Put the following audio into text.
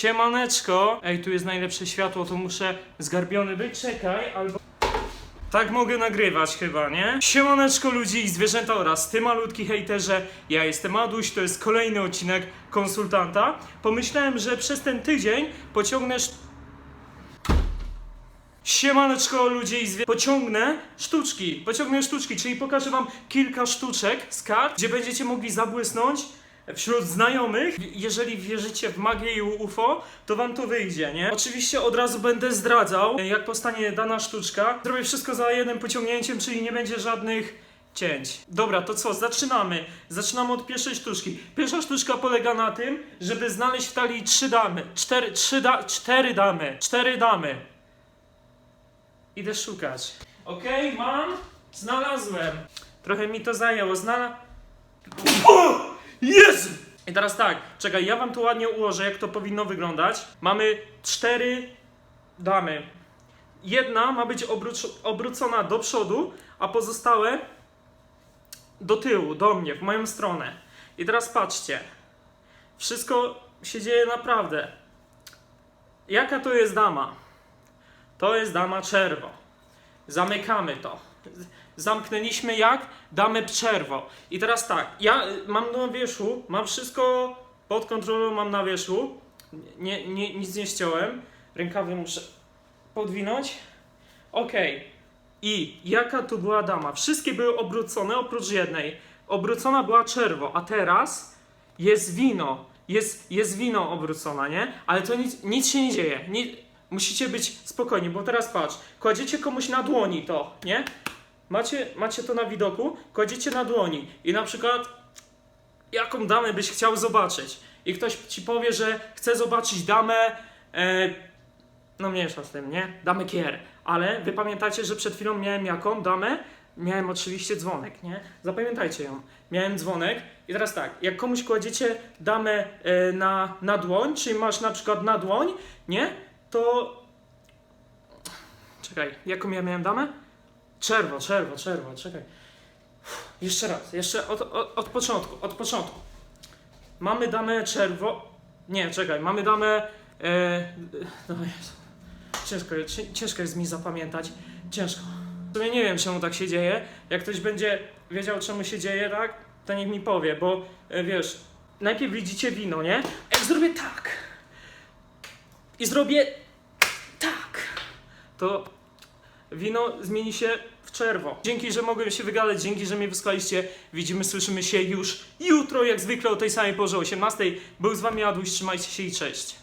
Siemaneczko. Ej, tu jest najlepsze światło, to muszę zgarbiony być. Czekaj, albo... Tak mogę nagrywać chyba, nie? Siemaneczko ludzi i zwierzęta oraz ty malutki hejterze. Ja jestem Aduś, to jest kolejny odcinek konsultanta. Pomyślałem, że przez ten tydzień pociągnę... sz- Siemaneczko ludzie i zwie... Pociągnę sztuczki, pociągnę sztuczki, czyli pokażę wam kilka sztuczek z kart, gdzie będziecie mogli zabłysnąć wśród znajomych. Jeżeli wierzycie w magię i UFO, to wam to wyjdzie, nie? Oczywiście od razu będę zdradzał, jak powstanie dana sztuczka. Zrobię wszystko za jednym pociągnięciem, czyli nie będzie żadnych cięć. Dobra, to co? Zaczynamy. Zaczynamy od pierwszej sztuczki. Pierwsza sztuczka polega na tym, żeby znaleźć w talii trzy damy. Cztery, trzy da, cztery damy. Cztery damy. Idę szukać. Okej, mam. Znalazłem. Trochę mi to zajęło. Znalazłem. I teraz tak, czekaj, ja wam to ładnie ułożę, jak to powinno wyglądać. Mamy cztery damy. Jedna ma być obróc- obrócona do przodu, a pozostałe do tyłu, do mnie, w moją stronę. I teraz patrzcie. Wszystko się dzieje naprawdę. Jaka to jest dama? To jest dama czerwo. Zamykamy to. Zamknęliśmy jak? Damę czerwo. I teraz tak, ja y, mam na wierzchu, mam wszystko pod kontrolą, mam na wierzchu. Nie, nie, nic nie ściąłem. Rękawy muszę podwinąć. Okej. I jaka tu była dama? Wszystkie były obrócone oprócz jednej. Obrócona była czerwo, a teraz jest wino. Jest, jest wino obrócona, nie? Ale to nic, nic się nie dzieje. Musicie być spokojni, bo teraz patrz. Kładziecie komuś na dłoni to, nie? Macie, macie to na widoku, kładziecie na dłoni i na przykład jaką damę byś chciał zobaczyć i ktoś ci powie, że chce zobaczyć damę, e, no mniejsza z tym, nie? Damę kier, ale wy pamiętacie, że przed chwilą miałem jaką damę? Miałem oczywiście dzwonek, nie? Zapamiętajcie ją. Miałem dzwonek i teraz tak, jak komuś kładziecie damę e, na, na dłoń, czyli masz na przykład na dłoń, nie? To... Czekaj, jaką ja miałem damę? Czerwo, czerwo, czerwo, czekaj. Jeszcze raz, jeszcze od, od, od początku, od początku. Mamy damę czerwo. Nie, czekaj, mamy damę. E, no. Ciężko, ci- ciężko jest mi zapamiętać. Ciężko. W sumie nie wiem, czemu tak się dzieje. Jak ktoś będzie wiedział, czemu się dzieje, tak, to niech mi powie, bo e, wiesz, najpierw widzicie wino, nie? Jak zrobię tak i zrobię tak, to wino zmieni się w czerwo. Dzięki, że mogłem się wygadać, dzięki, że mnie wysłaliście. Widzimy, słyszymy się już jutro, jak zwykle o tej samej porze 18. Był z wami Aduś, trzymajcie się i cześć.